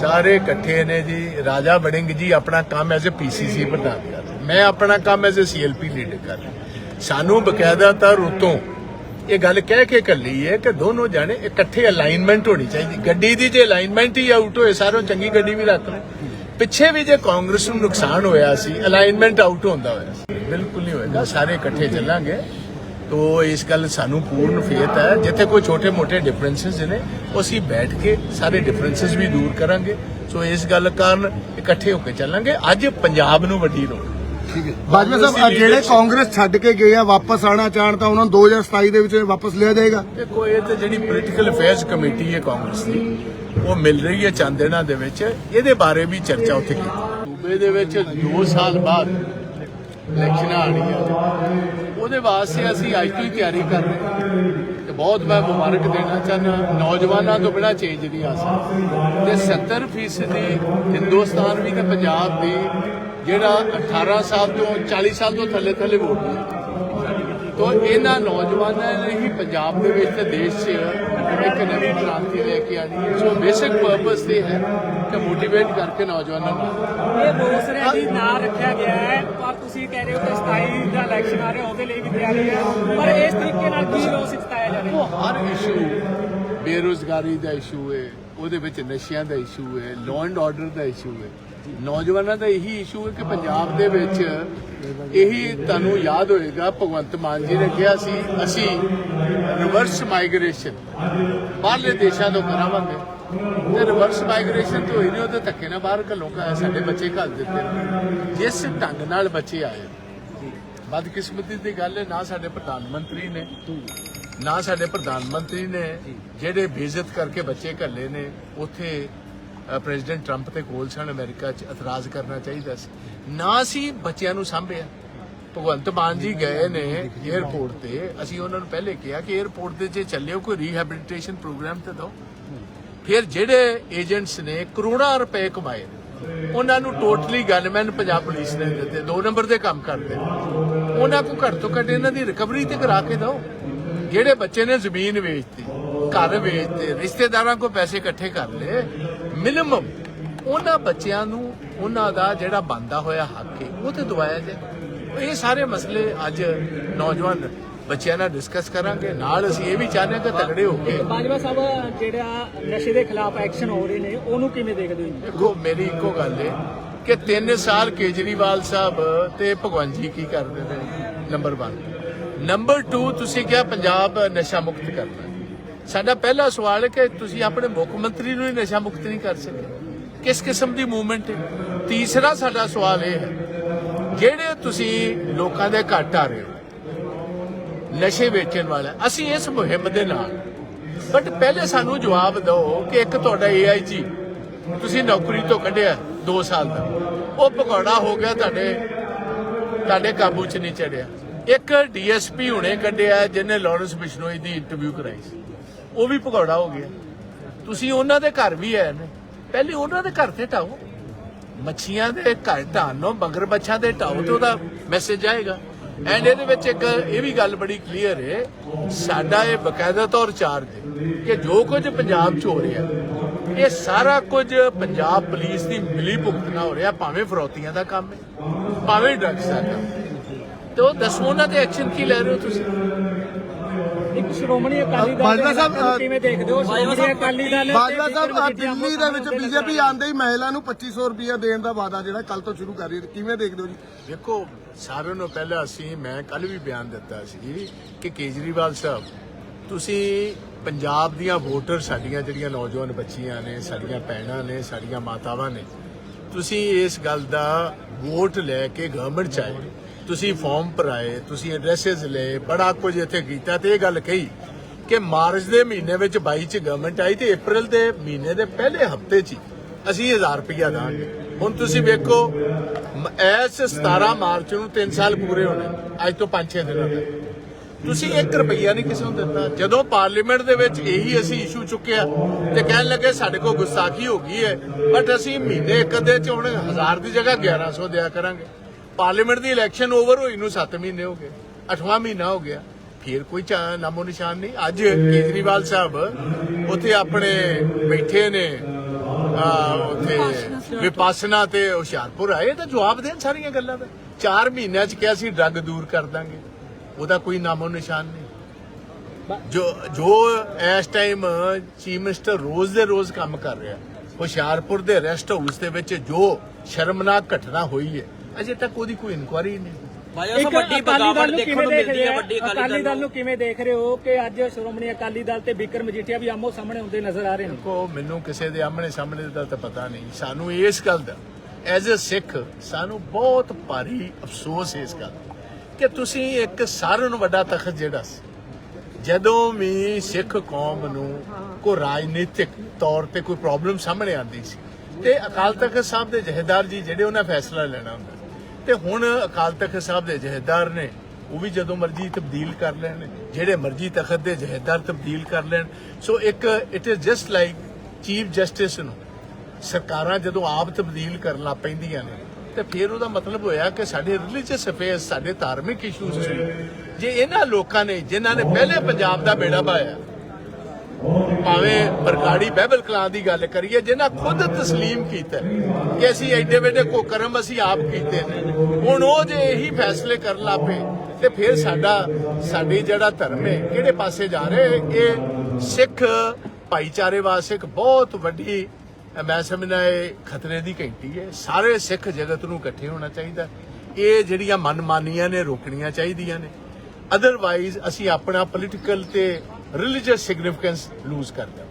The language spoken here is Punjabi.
ਸਾਰੇ ਇਕੱਠੇ ਨੇ ਜੀ। ਰਾਜਾ ਵੜਿੰਗ ਜੀ ਆਪਣਾ ਕੰਮ ਐਜ਼ ਅ ਪੀਸੀਸੀ ਪ੍ਰਧਾਨ ਕਰ ਰਹੇ ਮੈਂ ਆਪਣਾ ਕੰਮ ਐਜ਼ ਅ ਸੀਐਲਪੀ ਲੀਡਰ ਕਰ ਰਿਹਾ। ਸਾਨੂੰ ਬਕਾਇਦਾ ਤਾਂ ਰੁੱਤੋਂ ਇਹ ਗੱਲ ਕਹਿ ਕੇ ਕੱਲੀ ਹੈ ਕਿ ਦੋਨੋਂ ਜਾਣੇ ਇਕੱਠੇ ਅਲਾਈਨਮੈਂਟ ਹੋਣੀ ਚਾਹੀਦੀ। ਗੱਡੀ ਦੀ ਜੇ ਅਲਾਈਨਮੈਂਟ ਹੀ ਆਊਟ ਹੋਏ ਸਾਰੋਂ ਚੰਗੀ ਗੱਡੀ ਵੀ ਰੱਖ ਲੈ ਪਿੱਛੇ ਵੀ ਜੇ ਕਾਂਗਰਸ ਨੂੰ ਨੁਕਸਾਨ ਹੋਇਆ ਸੀ ਅਲਾਈਨਮੈਂਟ ਆਊਟ ਹੁੰਦਾ ਹੋਇਆ ਸੀ। ਬਿਲਕੁਲ ਨਹੀਂ ਹੋਏਗਾ। ਸਾਰੇ ਇਕੱਠੇ ਚੱਲਾਂਗੇ। ਤੋ ਇਸ ਗੱਲ ਸਾਨੂੰ ਪੂਰਨ ਫੇਥ ਹੈ। ਜਿੱਥੇ ਕੋਈ ਛੋਟੇ-ਮੋਟੇ ਡਿਫਰੈਂਸਸ ਨੇ ਉਹ ਅਸੀਂ ਬੈਠ ਕੇ ਸਾਰੇ ਡਿਫਰੈਂਸਸ ਵੀ ਦੂਰ ਕਰਾਂਗੇ। ਸੋ ਇਸ ਗੱਲ ਕਾਰਨ ਇਕੱਠੇ ਹੋ ਕੇ ਚੱਲਾਂਗੇ। ਅੱਜ ਪੰਜਾਬ ਨੂੰ ਵੱਡੀ ਲੋੜ ਹੈ। ਬਾਜਵਾ ਸਾਹਿਬ ਆਹ ਜਿਹੜੇ ਕਾਂਗਰਸ ਛੱਡ ਕੇ ਗਏ ਆ ਵਾਪਸ ਆਣਾ ਚਾਹਣ ਤਾਂ ਉਹਨਾਂ ਨੂੰ 2027 ਦੇ ਵਿੱਚ ਵਾਪਸ ਲਿਆ ਜਾਏਗਾ। ਦੇਖੋ ਇਹ ਤੇ ਜਿਹੜੀ ਪੋਲੀਟੀਕਲ ਅਫੇਅਰਸ ਕਮੇਟੀ ਹੈ ਕਾਂਗਰਸ ਦੀ ਉਹ ਮਿਲ ਰਹੀ ਹੈ ਦੇ ਵਿੱਚ। ਇਹਦੇ ਬਾਰੇ ਵੀ ਚਰਚਾ ਉੱਥੇ ਕੀਤੀ। ਸੂਬੇ ਦੇ ਵਿੱਚ 2 ਸਾਲ ਬਾਅਦ ਇਲੈਕਸ਼ਨਾਂ ਆਣੀਆਂ ਉਹਦੇ ਵਾਸਤੇ ਅਸੀਂ ਅੱਜ ਤੋਂ ਹੀ ਤਿਆਰੀ ਕਰ ਰਹੇ ਹਾਂ ਤੇ ਬਹੁਤ ਮੈਂ ਮੁਬਾਰਕ ਦੇਣਾ ਚਾਹੁੰਦਾ ਨੌਜਵਾਨਾਂ ਤੋਂ ਬਿਨਾਂ ਚੇਂਜ ਨਹੀਂ ਆ ਸਕਦਾ। ਤੇ 70% ਫੀਸਦੀ ਹਿੰਦੁਸਤਾਨ ਵੀ ਤੇ ਪੰਜਾਬ ਵੀ ਜਿਹੜਾ 18 ਸਾਲ ਤੋਂ 40 ਸਾਲ ਤੋਂ ਥੱਲੇ ਥੱਲੇ ਵੋਟ ਹੈ ਤੋ ਇਹਨਾਂ ਨੌਜਵਾਨਾਂ ਨੇ ਹੀ ਪੰਜਾਬ ਦੇ ਵਿੱਚ ਤੇ ਦੇਸ਼ 'ਚ ਇੱਕ ਨਵੀਂ ਕ੍ਰਾਂਤੀ ਲੈ ਕੇ ਆਣੀ ਹੈ। ਸੋ ਬੇਸਿਕ ਪਰਪਸ ਤੇ ਹੈ। ਕਿ ਮੋਟੀਵੇਟ ਕਰਕੇ ਨੌਜਵਾਨਾਂ ਨੂੰ। ਇਹ ਰੋਸ ਰੈਲੀ ਨਾ ਰੱਖਿਆ ਗਿਆ ਹੈ ਪਰ ਤੁਸੀਂ ਕਹਿ ਰਹੇ ਹੋ ਕਿ 27 ਦਾ ਇਲੈਕਸ਼ਨ ਆ ਰਿਹਾ ਉਹਦੇ ਲਈ ਵੀ ਤਿਆਰੀ ਹੈ। ਪਰ ਇਸ ਤਰੀਕੇ ਨਾਲ ਕੀ ਰੋਸ ਜਤਾਇਆ ਜਾ ਰਿਹਾ? ਹਰ ਇਸ਼ੂ ਬੇਰੋਜ਼ਗਾਰੀ ਦਾ ਇਸ਼ੂ ਹੈ ਉਹਦੇ ਵਿੱਚ ਨਸ਼ਿਆਂ ਦਾ ਇਸ਼ੂ ਹੈ ਲਾਅ ਐਂਡ ਆਰਡਰ ਦਾ ਇਸ਼ੂ ਹੈ। ਨੌਜਵਾਨਾਂ ਦਾ ਇਹੀ ਇਸ਼ੂ ਹੈ ਕਿ ਪੰਜਾਬ ਦੇ ਵਿੱਚ ਇਹੀ ਤੁਹਾਨੂੰ ਯਾਦ ਹੋਏਗਾ ਭਗਵੰਤ ਮਾਨ ਜੀ ਨੇ ਕਿਹਾ ਸੀ ਅਸੀਂ ਰਿਵਰਸ ਮਾਈਗ੍ਰੇਸ਼ਨ ਬਾਹਰਲੇ ਦੇਸ਼ਾਂ ਤੋਂ ਕਰਾਵਾਂਗੇ। ਤੇ ਰਿਵਰਸ ਮਾਈਗ੍ਰੇਸ਼ਨ ਤੋਂ ਹੋਈ ਨਹੀਂ ਉਹ ਧੱਕੇ ਨਾਲ ਬਾਹਰ ਘੱਲੋਂ ਘ- ਸਾਡੇ ਬੱਚੇ ਘੱਲ ਦਿੱਤੇ। ਨੇ। ਜਿਸ ਢੰਗ ਨਾਲ ਬੱਚੇ ਆਏ, ਬਦਕਿਸਮਤੀ ਦੀ ਗੱਲ ਹੈ, ਨਾ ਸਾਡੇ ਪ੍ਰਧਾਨ ਮੰਤਰੀ ਨੇ, ਨਾ ਸਾਡੇ ਪ੍ਰਧਾਨ ਮੰਤਰੀ ਨੇ, ਜਿਹੜੇ ਬੇਇੱਜ਼ਤ ਕਰਕੇ ਬੱਚੇ ਘੱਲੇ ਨੇ, ਉੱਥੇ ਪ੍ਰੈਜ਼ੀਡੈਂਟ ਟਰੰਪ ਤੇ ਕੋਲ ਸਨ, ਅਮਰੀਕਾ 'ਚ ਇਤਰਾਜ਼ ਕਰਨਾ ਚਾਹੀਦਾ ਸੀ। ਨਾ ਸੀ ਬੱਚਿਆਂ ਨੂੰ ਸਾਂਭਿਆ। ਭਗਵੰਤ ਮਾਨ ਜੀ ਗਏ ਨੇ 에ਅਰਪੋਰਟ ਤੇ, ਅਸੀਂ ਉਹਨਾਂ ਨੂੰ ਪਹਿਲੇ ਕਿਹਾ ਕਿ 에ਅਰਪੋਰਟ ਦੇ 'ਚ ਚੱਲਿਓ, ਕੋਈ ਰੀਹੈਬਿਲਿਟੇਸ਼ਨ ਪ੍ਰੋਗਰਾਮ ਤੇ ਦਿਓ। ਫਿਰ ਜਿਹੜੇ ਏਜੰਟਸ ਨੇ ਕਰੋੜਾਂ ਰੁਪਏ ਕਮਾਏ ਉਹਨਾਂ ਨੂੰ ਟੋਟਲੀ ਗਨਮੈਨ ਪੰਜਾਬ ਪੁਲਿਸ ਨੇ ਦਿੱਤੇ, ਦੋ ਨੰਬਰ ਦੇ ਕੰਮ ਕਰਦੇ ਉਹਨਾਂ ਕੋ ਘੱਟ ਤੋਂ ਘੱਟ ਇਹਨਾਂ ਦੀ ਰਿਕਵਰੀ ਤੇ ਕਰਾ ਕੇ ਦਿਓ। ਜਿਹੜੇ ਬੱਚੇ ਨੇ ਜ਼ਮੀਨ ਵੇਚਤੀ, ਘਰ ਵੇਚਤੇ, ਰਿਸ਼ਤੇਦਾਰਾਂ ਕੋ ਪੈਸੇ ਇਕੱਠੇ ਕਰ ਲਏ, ਮਿਨੀਮਮ ਉਹਨਾਂ ਬੱਚਿਆਂ ਨੂੰ ਉਹਨਾਂ ਦਾ ਜਿਹੜਾ ਬੰਦਾ ਹੋਇਆ ਹੱਕ ਹੈ, ਉਹ ਤੇ ਦਵਾਇਆ ਜਾਏ। ਇਹ ਸਾਰੇ ਮਸਲੇ ਅੱਜ ਨੌਜਵਾਨ ਬੱਚਿਆਂ ਨਾਲ ਡਿਸਕਸ ਕਰਾਂਗੇ। ਨਾਲ ਅਸੀਂ ਇਹ ਵੀ ਚਾਹੁੰਦੇ ਹਾਂ ਕਿ ਤਗੜੇ ਹੋ ਕੇ ਬਾਜਵਾ ਸਾਹਿਬ ਜਿਹੜਾ ਨਸ਼ੇ ਦੇ ਖਿਲਾਫ ਐਕਸ਼ਨ ਹੋ ਰਹੇ ਨੇ ਉਹਨੂੰ ਕਿਵੇਂ ਦੇਖਦੇ ਹੋ? ਦੇਖੋ ਮੇਰੀ ਇੱਕੋ ਗੱਲ ਹੈ ਕਿ 3 ਸਾਲ ਕੇਜਰੀਵਾਲ ਸਾਹਿਬ ਤੇ ਭਗਵੰਤ ਜੀ ਕੀ ਕਰਦੇ ਨੇ? ਨੰਬਰ 1 ਨੰਬਰ 2 ਤੁਸੀਂ ਕਿਹਾ ਪੰਜਾਬ ਨਸ਼ਾ ਮੁਕਤ ਕਰਨਾ। ਸਾਡਾ ਪਹਿਲਾ ਸਵਾਲ ਹੈ ਕਿ ਤੁਸੀਂ ਆਪਣੇ ਮੁੱਖ ਮੰਤਰੀ ਨੂੰ ਹੀ ਨਸ਼ਾ ਮੁਕਤ ਨਹੀਂ ਕਰ ਸਕੇ। ਕਿਸ ਕਿਸਮ ਦੀ ਮੂਵਮੈਂਟ ਹੈ ਤੀਸਰਾ ਸਾਡਾ ਸਵਾਲ ਇਹ ਹੈ ਜਿਹੜੇ ਤੁਸੀਂ ਲੋਕਾਂ ਦੇ ਘੱਟ ਆ ਰਹੇ ਹੋ ਨਸ਼ੇ ਵੇਚਣ ਵਾਲਾ। ਅਸੀਂ ਇਸ ਮੁਹਿੰਮ ਦੇ ਨਾਲ। ਬਟ ਪਹਿਲੇ ਸਾਨੂੰ ਜਵਾਬ ਦਿਓ ਕਿ ਇੱਕ ਤੁਹਾਡਾ ਏਆਈਜੀ ਤੁਸੀਂ ਨੌਕਰੀ ਤੋਂ ਕੱਢਿਆ 2 ਸਾਲ ਦਾ। ਉਹ ਭਗੌੜਾ ਹੋ ਗਿਆ ਤੁਹਾਡੇ ਤੁਹਾਡੇ ਕਾਬੂ 'ਚ ਨਹੀਂ ਚੜਿਆ। ਇੱਕ ਡੀਐਸਪੀ ਹੁਣੇ ਕੱਢਿਆ, ਜਿਹਨੇ ਲਾਰੈਂਸ ਬਿਸ਼ਨੋਈ ਦੀ ਇੰਟਰਵਿਊ ਕਰਾਈ ਸੀ। ਉਹ ਵੀ ਭਗੌੜਾ ਹੋ ਗਿਆ। ਤੁਸੀਂ ਉਹਨਾਂ ਦੇ ਘਰ ਵੀ ਆਏ ਨੇ। ਪਹਿਲੇ ਉਹਨਾਂ ਦੇ ਘਰ ਤੇ ਢਾਓ ਮੱਛੀਆਂ ਦੇ ਘਰ ਢਾਨੋ ਮਗਰ ਬੱਚਾ ਦੇ ਢਾਓ ਤੇ ਉਹਦਾ ਮੈਸੇਜ ਆਏਗਾ। ਐਂਡ ਇਹਦੇ ਵਿੱਚ ਇੱਕ ਇਹ ਵੀ ਗੱਲ ਬੜੀ ਕਲੀਅਰ ਹੈ ਸਾਡਾ ਇਹ ਬਕਾਇਦਾ ਤੌਰ ਚਾਰਜ ਹੈ ਕਿ ਜੋ ਕੁਝ ਪੰਜਾਬ 'ਚ ਹੋ ਰਿਹਾ, ਇਹ ਸਾਰਾ ਕੁਝ ਪੰਜਾਬ ਪੁਲਿਸ ਦੀ ਮਿਲੀ ਭੁਗਤ ਨਾਲ ਹੋ ਰਿਹਾ, ਭਾਵੇਂ ਫਰੋਤੀਆਂ ਦਾ ਕੰਮ ਹੈ ਭਾਵੇਂ ਡਰੱਗਸ ਦਾ ਕੰਮ ਤੇ ਉਹ ਦੱਸੋ ਉਹਨਾਂ ਤੇ ਐਕਸ਼ਨ ਕੀ ਲੈ ਰਹੇ ਹੋ ਤੁਸੀਂ? ਸ਼੍ਰੋਮਣੀ ਅਕਾਲੀ ਦਲ ਬਾਜਵਾ ਦੇ ਸਾਹਿਬ, ਨੇਤਾ ਨੂੰ ਕਿਵੇਂ ਦੇਖਦੇ ਹੋ? ਸ਼੍ਰੋਮਣੀ ਅਕਾਲੀ ਦਲ ਤੇ ਬਾਜਵਾ ਸਾਹਿਬ ਵਿਕਰਮ ਆਹ ਮਜੀਠੀਆ ਦਿੱਲੀ ਦੇ ਵਿੱਚ ਮੁੱਖ ਬੀਜੇਪੀ ਆਂਦੇ ਹੀ ਮਹਿਲਾ ਨੂੰ 2500 ਰੁਪਏ ਦੇਣ ਦਾ ਵਾਅਦਾ ਜਿਹੜਾ ਕੱਲ ਤੋਂ ਸ਼ੁਰੂ ਕਰ ਰਹੀ ਹੈ। ਕਿਵੇਂ ਦੇਖਦੇ ਹੋ ਜੀ? ਦੇਖੋ ਸਾਰਿਆਂ ਨੂੰ ਪਹਿਲਾਂ ਅਸੀਂ ਮੈਂ ਕੱਲ ਵੀ ਬਿਆਨ ਦਿੱਤਾ ਸੀ ਕਿ ਕੇਜਰੀਵਾਲ ਸਾਹਿਬ ਤੁਸੀਂ ਪੰਜਾਬ ਦੀਆਂ ਵੋਟਰ ਸਾਡੀਆਂ ਜਿਹੜੀਆਂ ਨੌਜਵਾਨ ਬੱਚੀਆਂ ਨੇ ਸਾਡੀਆਂ ਭੈਣਾਂ ਨੇ ਸਾਡੀਆਂ ਮਾਤਾਵਾਂ ਨੇ ਤੁਸੀਂ ਇਸ ਗੱਲ ਦਾ ਵੋਟ ਲੈ ਕੇ ਗਵਰਨਮੈਂਟ ਚ ਆਏ। ਤੁਸੀਂ ਫਾਰਮ ਭਰਾਏ, ਤੁਸੀਂ ਐਡਰੈਸਸ ਲਏ, ਬੜਾ ਕੁਝ ਇੱਥੇ ਕੀਤਾ ਤੇ ਇਹ ਗੱਲ ਕਹੀ ਕਿ ਮਾਰਚ ਦੇ ਮਹੀਨੇ ਵਿੱਚ 22 ਚ ਗਵਰਨਮੈਂਟ ਆਈ ਤੇ ਅਪ੍ਰੈਲ ਦੇ ਮਹੀਨੇ ਦੇ ਪਹਿਲੇ ਹਫ਼ਤੇ 'ਚ ਅਸੀਂ 1000 ਰੁਪਇਆ ਦਾਂਗੇ ਹੁਣ ਤੁਸੀਂ ਵੇਖੋ, ਮ- 17 ਮਾਰਚ ਨੂੰ 3 ਸਾਲ ਪੂਰੇ ਹੋਣੇ, ਅੱਜ ਤੋਂ 5-6 ਦਿਨਾਂ ਤੱਕ। ਤੁਸੀਂ 1 ਰੁਪਈਆ ਨਹੀਂ ਕਿਸੇ ਨੂੰ ਦਿੱਤਾ। ਜਦੋਂ ਪਾਰਲੀਮੈਂਟ ਦੇ ਵਿੱਚ ਇਹੀ ਅਸੀਂ ਇਸ਼ੂ ਚੁੱਕਿਆ ਤੇ ਕਹਿਣ ਲੱਗੇ ਸਾਡੇ ਕੋਲ ਗੁਸਤਾਖੀ ਹੋ ਗਈ ਹੈ ਬਟ ਅਸੀਂ ਮਹੀਨੇ ਇੱਕ ਅੱਧੇ ਚ ਹੁਣ 1000 ਦੀ ਜਗ੍ਹਾ 1100 ਦਿਆ ਕਰਾਂਗੇ। ਪਾਰਲੀਮੈਂਟ ਦੀ ਇਲੈਕਸ਼ਨ ਓਵਰ ਹੋਈ ਨੂੰ 7 ਮਹੀਨੇ ਹੋ ਗਏ 8ਵਾਂ ਮਹੀਨਾ ਹੋ ਗਿਆ। ਫਿਰ ਕੋਈ ਨਾਮੋ ਨਿਸ਼ਾਨ ਨਹੀਂ। ਅੱਜ ਕੇਜਰੀਵਾਲ ਸਾਹਿਬ ਉੱਥੇ ਆਪਣੇ ਬੈਠੇ ਨੇ ਆ ਉੱਥੇ ਵਿਪਾਸਨਾ ਤੇ ਹੁਸ਼ਿਆਰਪੁਰ ਆਏ ਤਾਂ ਜਵਾਬ ਦੇਣ ਸਾਰੀਆਂ ਗੱਲਾਂ ਦਾ। 4 ਮਹੀਨਿਆਂ ਚ ਕਿਹਾ ਸੀ ਡਰੱਗ ਦੂਰ ਕਰ ਦਾਂਗੇ। ਉਹਦਾ ਕੋਈ ਨਾਮੋ ਨਿਸ਼ਾਨ ਨਹੀਂ। ਜੋ ਜੋ ਇਸ ਟਾਈਮ ਚੀਫ ਮਿਨਿਸਟਰ ਰੋਜ਼ ਦੇ ਰੋਜ਼ ਕੰਮ ਕਰ ਰਿਹਾ ਹੁਸ਼ਿਆਰਪੁਰ ਦੇ ਰੈਸਟ ਹਾਊਸ ਦੇ ਵਿੱਚ ਜੋ ਸ਼ਰਮਨਾਕ ਘਟਨਾ ਹੋਈ ਹੈ ਅਜੇ ਤੱਕ ਉਹਦੀ ਕੋਈ ਇਨਕੁਆਰੀ ਨਹੀਂ। ਭਾਈ ਸਾਹਿਬ ਵੱਡੀ ਅਕਾਲੀ ਦਲ ਬਗਾਵਤ ਨੂੰ ਦੇਖਣ ਕਿਵੇਂ ਨੂੰ ਦੇਖ ਮਿਲਦੀ ਰਹੇ ਹੈ ਵੱਡੀ ਅਕਾਲੀ ਦਲ ਨੂੰ। ਕਿਵੇਂ ਦੇਖ ਰਹੇ ਹੋ ਕਿ ਅੱਜ ਸ਼੍ਰੋਮਣੀ ਅਕਾਲੀ ਦਲ ਤੇ ਬਿਕਰ ਮਜੀਠੀਆ ਵੀ ਆਮੋ ਸਾਹਮਣੇ ਹੁੰਦੇ ਨਜ਼ਰ ਆ ਰਹੇ ਨੇ? ਕੋ ਮੈਨੂੰ ਕਿਸੇ ਦੇ ਆਮਣੇ ਸਾਹਮਣੇ ਦਾ ਤਾਂ ਪਤਾ ਨਹੀਂ। ਸਾਨੂੰ ਇਸ ਗੱਲ ਦਾ ਐਜ਼ ਅ ਸਿੱਖ ਸਾਨੂੰ ਬਹੁਤ ਭਾਰੀ ਅਫਸੋਸ ਹੈ ਇਸ ਗੱਲ ਦਾ ਕਿ ਤੁਸੀਂ ਇੱਕ ਸਾਰਿਆਂ ਨੂੰ ਵੱਡਾ ਤਖਤ ਜਿਹੜਾ ਸੀ ਜਦੋਂ ਵੀ ਸਿੱਖ ਕੌਮ ਨੂੰ ਕੋਈ ਰਾਜਨੀਤਿਕ ਤੌਰ ਤੇ ਕੋਈ ਪ੍ਰੋਬਲਮ ਸਾਹਮਣੇ ਆਉਂਦੀ ਸੀ ਤੇ ਅਕਾਲ ਤਖਤ ਸਾਹਿਬ ਦੇ ਜਹੇਦਾਰ ਜੀ ਜਿਹੜੇ ਉਹਨਾਂ ਫੈਸਲਾ ਲੈਣਾ ਹੁੰਦਾ ਤੇ ਹੁਣ ਅਕਾਲ ਤਖਤ ਸਾਹਿਬ ਦੇ ਜਹੇਦਾਰ ਨੇ, ਉਹ ਵੀ ਜਦੋਂ ਮਰਜ਼ੀ ਤਬਦੀਲ ਕਰ ਲੈਣ, ਜਿਹੜੇ ਮਰਜ਼ੀ ਤਖਤ ਦੇ ਜਹੇਦਾਰ ਤਬਦੀਲ ਕਰ ਲੈਣ। ਸੋ ਇੱਕ it is just like chief justice ਨੂੰ ਸਰਕਾਰਾਂ ਜਦੋਂ ਆਪ ਤਬਦੀਲ ਕਰਨ ਲੱਗ ਪੈਂਦੀਆਂ ਨੇ, ਤੇ ਫਿਰ ਉਹਦਾ ਮਤਲਬ ਹੋਇਆ ਕਿ ਸਾਡੇ ਰਿਲੀਜੀਅਸ ਅਫੇਅਰਸ ਸਾਡੇ ਧਾਰਮਿਕ ਇਸ਼ੂਜ਼ ਸੀ ਜੇ ਇਹਨਾਂ ਲੋਕਾਂ ਨੇ, ਜਿਨ੍ਹਾਂ ਨੇ ਪਹਿਲੇ ਪੰਜਾਬ ਦਾ ਬੇੜਾ ਪਾਇਆ ਭਾਵੇਂ ਬਰਗਾੜੀ ਬਹਿਬਲ ਕਲਾਂ ਦੀ ਗੱਲ ਕਰੀਏ ਜਿਨ੍ਹਾਂ ਖੁਦ ਤਸਲੀਮ ਕੀਤਾ ਕਿ ਅਸੀਂ ਐਡੇ ਵੱਡੇ ਕੋ ਕਰਮ ਅਸੀਂ ਆਪ ਕੀਤੇ ਨੇ। ਹੁਣ ਉਹ ਜੇ ਇਹੀ ਫੈਸਲੇ ਕਰਨ ਲੱਪੇ ਤੇ ਫਿਰ ਸਾਡਾ, ਸਾਡੀ ਜਿਹੜਾ ਧਰਮ ਹੈ, ਕਿਹੜੇ ਪਾਸੇ ਜਾ ਰਿਹਾ ਇਹ ਸਿੱਖ ਭਾਈਚਾਰੇ ਵਾਸਤੇ ਇੱਕ ਬਹੁਤ ਵੱਡੀ, ਮੈਂ ਸਮਝਦਾ ਇਹ ਖਤਰੇ ਦੀ ਘੰਟੀ ਹੈ। ਸਾਰੇ ਸਿੱਖ ਜਗਤ ਨੂੰ ਇਕੱਠੇ ਹੋਣਾ ਚਾਹੀਦਾ ਇਹ ਜਿਹੜੀਆਂ ਮਨਮਾਨੀਆਂ ਨੇ, ਰੋਕਣੀਆਂ ਚਾਹੀਦੀਆਂ ਨੇ। ਅਦਰਵਾਈਜ਼ ਅਸੀਂ ਆਪਣਾ ਪੋਲੀਟੀਕਲ ਤੇ ਰਿਲੀਜੀਅਸ ਸਿਗਨੀਫੀਕੈਂਸ ਲੂਜ਼ ਕਰ ਦੇਵਾਂਗੇ